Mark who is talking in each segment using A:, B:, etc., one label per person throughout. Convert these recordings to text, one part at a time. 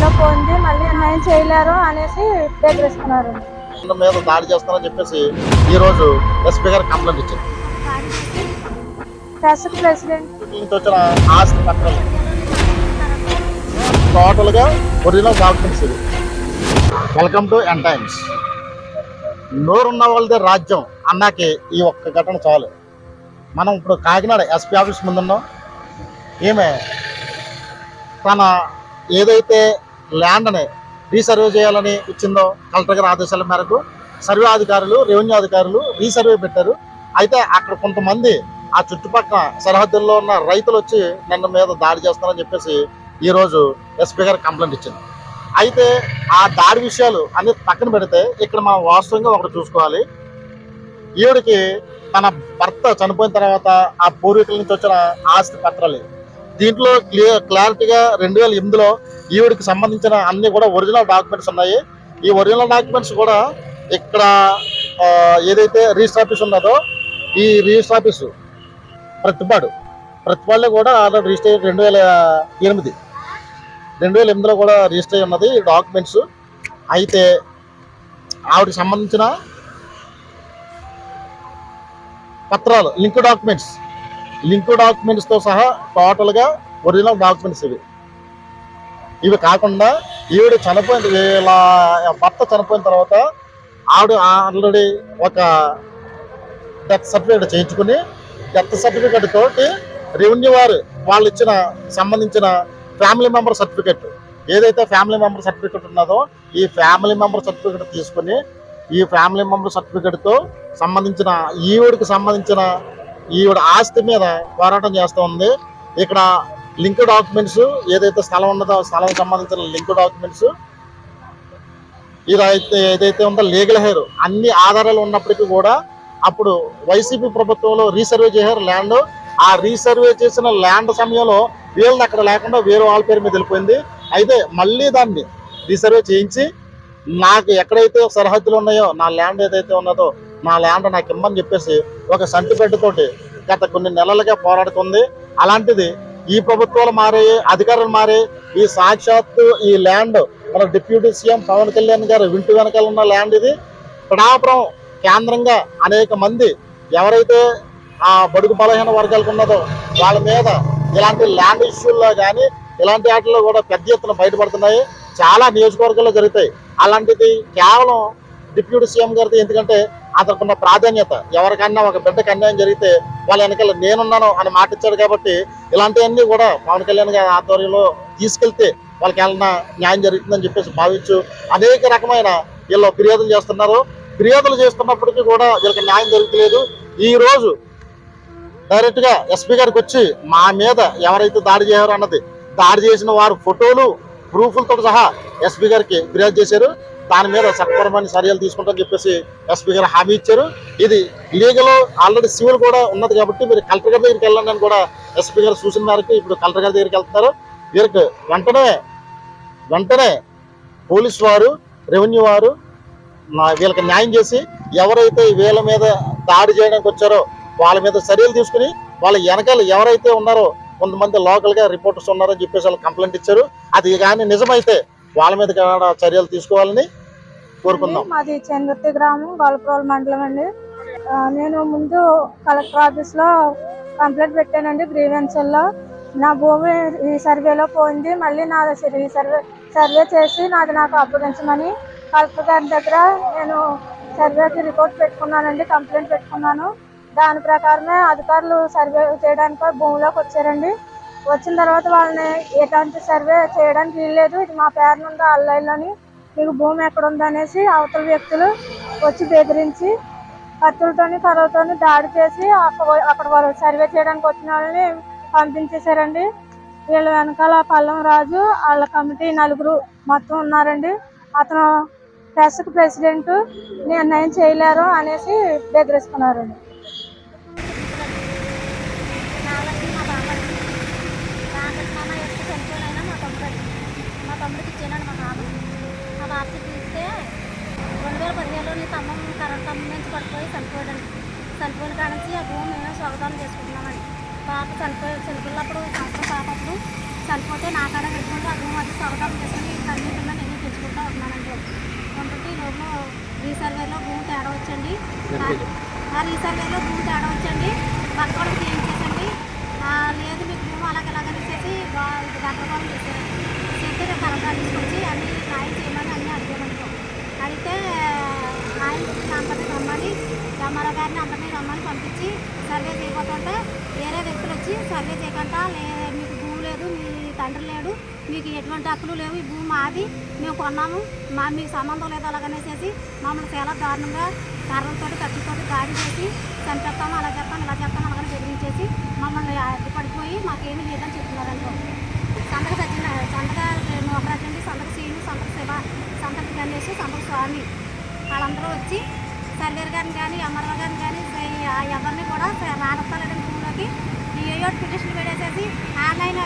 A: సర్వేలో పోయింది మళ్ళీ అన్యాయం చేయలేరు అనేసి బెదిరిస్తున్నారు.
B: మీద దాడి చేస్తానని చెప్పేసి ఈ రోజు ఎస్పీ గారు కంప్లైంట్ ఇచ్చారు.
A: ప్రెస్కి ప్రెసిడెంట్.
B: నుంచి వచ్చిన ఆస్తి పత్రాలు. టోటల్గా ఒరిజినల్ డాక్యుమెంట్స్ ఇది వెల్కమ్ టు ఎన్ టైమ్స్ నోరున్న వాళ్ళదే రాజ్యం అన్నాకి ఈ ఒక్క ఘటన చాలు. మనం ఇప్పుడు కాకినాడ ఎస్పీ ఆఫీస్ ముందున్నాం. ఈమె తన ఏదైతే ల్యాండ్ని రీసర్వే చేయాలని ఇచ్చిందో కలెక్టర్ గారి ఆదేశాల మేరకు సర్వే అధికారులు రెవెన్యూ అధికారులు రీసర్వే పెట్టారు. అయితే అక్కడ కొంతమంది ఆ చుట్టుపక్కల సరిహద్దుల్లో ఉన్న రైతులు వచ్చి నన్ను మీద దాడి చేస్తారని చెప్పేసి ఈరోజు ఎస్పీ గారు కంప్లైంట్ ఇచ్చింది అయితే ఆ దాడి విషయాలు అన్ని పక్కన పెడితే ఇక్కడ మనం వాస్తవంగా ఒకటి చూసుకోవాలి. ఈవిడికి తన భర్త చనిపోయిన తర్వాత ఆ పూర్వీకుల నుంచి వచ్చిన ఆస్తి పత్రాలు. దీంట్లో క్లియర్ క్లారిటీగా రెండు వేల ఎనిమిదిలో ఈవిడికి సంబంధించిన అన్ని కూడా ఒరిజినల్ డాక్యుమెంట్స్ ఉన్నాయి. ఈ ఒరిజినల్ డాక్యుమెంట్స్ కూడా ఇక్కడ ఏదైతే రిజిస్టర్ ఆఫీస్ ఉన్నదో ఈ రిజిస్టర్ ఆఫీసు ప్రతిపాడు. ప్రతిపాడులో కూడా ఆల్రెడీ రిజిస్టర్ అయ్యి రెండు వేల ఎనిమిది. రెండు వేల ఎనిమిదిలో కూడా రిజిస్టర్ అయి ఉన్నది ఈ డాక్యుమెంట్స్ అయితే ఆవిడకి సంబంధించిన పత్రాలు లింక్ డాక్యుమెంట్స్ లింక్ డాక్యుమెంట్స్తో సహా టోటల్గా ఒరిజినల్ డాక్యుమెంట్స్ ఇవి. ఇవి కాకుండా ఈవిడ చనిపోయిన వీళ్ళ భర్త చనిపోయిన తర్వాత ఆవిడ ఆల్రెడీ ఒక డెత్ సర్టిఫికేట్ చేయించుకుని డెత్ సర్టిఫికేట్ తోటి రెవెన్యూ వారు వాళ్ళు ఇచ్చిన సంబంధించిన ఫ్యామిలీ మెంబర్ సర్టిఫికేట్. ఏదైతే ఫ్యామిలీ మెంబర్ సర్టిఫికేట్ ఉన్నదో ఈ ఫ్యామిలీ మెంబర్ సర్టిఫికేట్ తీసుకుని ఈ ఫ్యామిలీ మెంబర్ సర్టిఫికేట్తో సంబంధించిన ఈవిడికి సంబంధించిన ఈవిడ ఆస్తి మీద పోరాటం చేస్తూ ఉంది. ఇక్కడ లింక్ డాక్యుమెంట్స్ ఏదైతే స్థలం ఉన్నదో స్థలం సంబంధించిన లింక్ డాక్యుమెంట్స్ ఇదైతే ఏదైతే ఉందో లీగల్ హెయిర్ అన్ని ఆధారాలు ఉన్నప్పటికీ కూడా అప్పుడు వైసీపీ ప్రభుత్వంలో రీసర్వే చేశారు ల్యాండ్. ఆ రీసర్వే చేసిన ల్యాండ్ సమయంలో వీళ్ళని అక్కడ లేకుండా వేరే వాళ్ళ పేరు మీద వెళ్ళిపోయింది. అయితే మళ్ళీ దాన్ని రీసర్వే చేయించి నాకు ఎక్కడైతే సరిహద్దులు ఉన్నాయో నా ల్యాండ్ ఏదైతే ఉన్నదో నా ల్యాండ్ నాకు ఇమ్మని చెప్పేసి ఒక సంటిపెట్టు గత కొన్ని నెలలుగా పోరాడుతుంది. అలాంటిది ఈ ప్రభుత్వాలు మారే అధికారులు మారే ఈ సాక్షాత్తు ఈ ల్యాండ్ మన డిప్యూటీ సీఎం పవన్ కళ్యాణ్ గారు వింటు వెనకాల ఉన్న ల్యాండ్ ఇది. పిడాపురం కేంద్రంగా అనేక మంది ఎవరైతే ఆ బడుగు బలహీన వర్గాలకు ఉన్నదో వాళ్ళ మీద ఇలాంటి ల్యాండ్ ఇష్యూల్లో కానీ ఇలాంటి వాటిలో కూడా పెద్ద ఎత్తున బయటపడుతున్నాయి. చాలా నియోజకవర్గాల్లో జరుగుతాయి. అలాంటిది కేవలం డిప్యూటీ సీఎం గారిది ఎందుకంటే అతనుకున్న ప్రాధాన్యత ఎవరికన్నా ఒక బిడ్డకు అన్యాయం జరిగితే వాళ్ళ వెనకాల నేనున్నాను అని మాట ఇచ్చాడు కాబట్టి ఇలాంటివన్నీ కూడా పవన్ కళ్యాణ్ గారి ఆధ్వర్యంలో తీసుకెళ్తే వాళ్ళకి ఏమన్నా న్యాయం జరుగుతుందని చెప్పేసి భావించు. అనేక రకమైన వీళ్ళు ఫిర్యాదులు చేస్తున్నారు. ఫిర్యాదులు చేస్తున్నప్పటికీ కూడా వీళ్ళకి న్యాయం జరగట్లేదు ఈ రోజు ఎస్పీ గారికి వచ్చి మా మీద ఎవరైతే దాడి చేశారో అన్నది దాడి చేసిన వారు ఫోటోలు ప్రూఫ్లతో సహా ఎస్పీ గారికి ఫిర్యాదు చేశారు. దాని మీద సత్వరమైన చర్యలు తీసుకుంటామని చెప్పేసి ఎస్పీ గారు హామీ ఇచ్చారు. ఇది లీగల్ ఆల్రెడీ సివిల్ కూడా ఉన్నది కాబట్టి మీరు కలెక్టర్ గారి దగ్గరికి వెళ్ళండి అని కూడా ఎస్పీ గారు సూచన మేరకు ఇప్పుడు కలెక్టర్ గారి దగ్గరికి వెళ్తున్నారు. వీరికి వెంటనే వెంటనే పోలీస్ వారు రెవెన్యూ వారు వీళ్ళకి న్యాయం చేసి ఎవరైతే వీళ్ళ మీద దాడి చేయడానికి వచ్చారో వాళ్ళ మీద చర్యలు తీసుకుని వాళ్ళ వెనకాల ఎవరైతే ఉన్నారో కొంతమంది లోకల్గా రిపోర్టర్స్ ఉన్నారని చెప్పేసి వాళ్ళు కంప్లైంట్ ఇచ్చారు. అది కానీ నిజమైతే వాళ్ళ మీద చర్యలు తీసుకోవాలని కోరుకుందాం.
A: మాది చంద్రతి గ్రామం గోలపురం మండలం అండి. నేను ముందు కలెక్టర్ ఆఫీస్లో కంప్లైంట్ పెట్టానండి గ్రీవెన్సల్. లో నా భూమి ఈ సర్వేలో పోయింది మళ్ళీ నా ఈ సర్వే సర్వే చేసి నాది నాకు అప్పగించమని కలెక్టర్ గారి దగ్గర నేను సర్వేకి రిపోర్ట్ పెట్టుకున్నానండి కంప్లైంట్ పెట్టుకున్నాను. దాని ప్రకారమే అధికారులు సర్వే చేయడానికి భూమిలోకి వచ్చారండి. వచ్చిన తర్వాత వాళ్ళని ఎటువంటి సర్వే చేయడానికి వీల్లేదు ఇది మా పేరు నుండి ఆన్లైన్లోని మీకు భూమి ఎక్కడ ఉందనేసి అవతల వ్యక్తులు వచ్చి బెదిరించి కత్తులతోని కర్రలతోని దాడి చేసి అక్కడ అక్కడ వాళ్ళు సర్వే చేయడానికి వచ్చిన వాళ్ళని పంపించేశారండి. వీళ్ళ వెనకాల పల్లం రాజు వాళ్ళ కమిటీ నలుగురు మొత్తం ఉన్నారండి. అతను ప్రెస్కి ప్రెసిడెంట్ నిర్ణయం చేయలేరు అనేసి బెదిరిస్తున్నారండి.
C: మా మా తమ్ముడికి ఇచ్చానండి మా బాబు. భారత తీస్తే రెండు వేల పదిహేడులోని తమ్మం కరెంట్ తమ్మం నుంచి పడిపోయి చనిపోయాడు చనిపోయిన కాడ నుంచి ఆ భూమి మేము స్వాగతం చేసుకుంటున్నామండి పాప చనిపోయి చనిపోయినప్పుడు సంవత్సరం పాపప్పుడు చనిపోతే నా కాడ పెట్టుకుంటే ఆ భూమి అది స్వాగతం చేసుకుని తల్లి నేను తెచ్చుకుంటూ ఉంటున్నానండి ఉంటుంటే ఈరోజు రీసర్వేలో భూమి తేడా వచ్చండి. ఆ రీసర్వేలో భూమి తేడా వచ్చండి. రామారావు గారిని అందరినీ రమ్మని పంపించి సర్వే చేయకపోతుంటే వేరే వ్యక్తులు వచ్చి సర్వే చేయకుండా లే మీకు భూమి లేదు మీ తండ్రి లేడు మీకు ఎటువంటి హక్కులు లేవు ఈ భూమి మాది మేము కొన్నాము మా మీకు సంబంధం లేదు అలాగనేసేసి మమ్మల్ని చాలా దారుణంగా కర్రలతోటి కత్తితో దాడి చేసి చంపేస్తాము అలా చేస్తాం ఇలా చేస్తాం అలాగని బెదిరించేసి మమ్మల్ని అడ్డుపడిపోయి మాకేమీ లేదని చెప్తున్నారనుకో సంతక సచిన సంతక నోకరాజండి సంతక సీను సంతక శివ సంతక గణేష్ సంతక స్వామి వాళ్ళందరూ వచ్చి సర్వేర్ గారిని కానీ అమర్వ గారిని కానీ ఎవరిని కూడా రాడతాలేదని భూమిలోకి. ఏయో పిటిషన్ పెట్టేసేసి ఆన్లైన్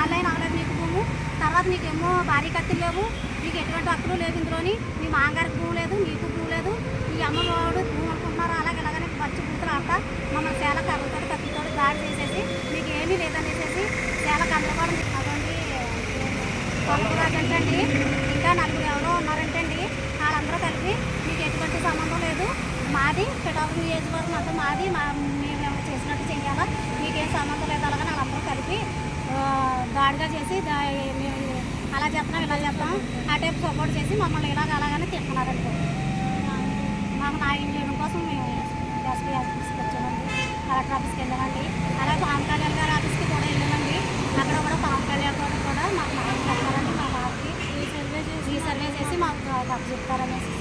C: ఆన్లైన్ అవ్వలేదు నీకు భూము. తర్వాత నీకేమో భారీ కత్తులు లేవు. నీకు ఎటువంటి హక్కులు లేదు ఇందులోని. మీ మామగారికి భూమి లేదు నీకు భూమి లేదు. ఈ అమ్మవాడు భూమి అనుకుంటున్నారు? అలాగే ఇలాగనే మంచి కూతురు ఆట మమ్మల్ని చాలా కర్రతో కత్తితో దాడి చేసేసి మీకు ఏమీ లేదనేసేసి చాలా గందరగోళం అదండి. కొలకరాజు అంటండి ఇంకా నలుగురు ఎవరో ఉన్నారంటండి వాళ్ళందరూ కలిపి మీకు ఎటువంటి సంబంధం లేదు మాది పిఠాపురం నియోజకవర్గం అంతా మాది. మా మేము చేసినట్టు చెయ్యాలా? మీకేం సంబంధం లేదు అలాగే వాళ్ళందరూ కలిపి దాడిగా చేసి దా మేము అలా చెప్తున్నాం ఇలా చెప్తాం ఆ టైప్ సపోర్ట్ చేసి మమ్మల్ని ఇలాగ అలాగనే తింటున్నారండి మాకు నా చేయడం కోసం మేము ఎస్పీ ఆఫీస్కి వచ్చామండి. కలెక్టర్ ఆఫీస్కి వెళ్ళామండి. అలాగే పవన్ కళ్యాణ్ గారి ఆఫీస్కి కూడా వెళ్ళామండి. అక్కడ కూడా పవన్ కళ్యాణ్ గారు కూడా మాకు న్యాయం చేస్తారండి. మా బాబుకి ఈ సర్వే చేసి ఈ సర్వే చేసి మాకు డబ్బు చెప్తారనేసి.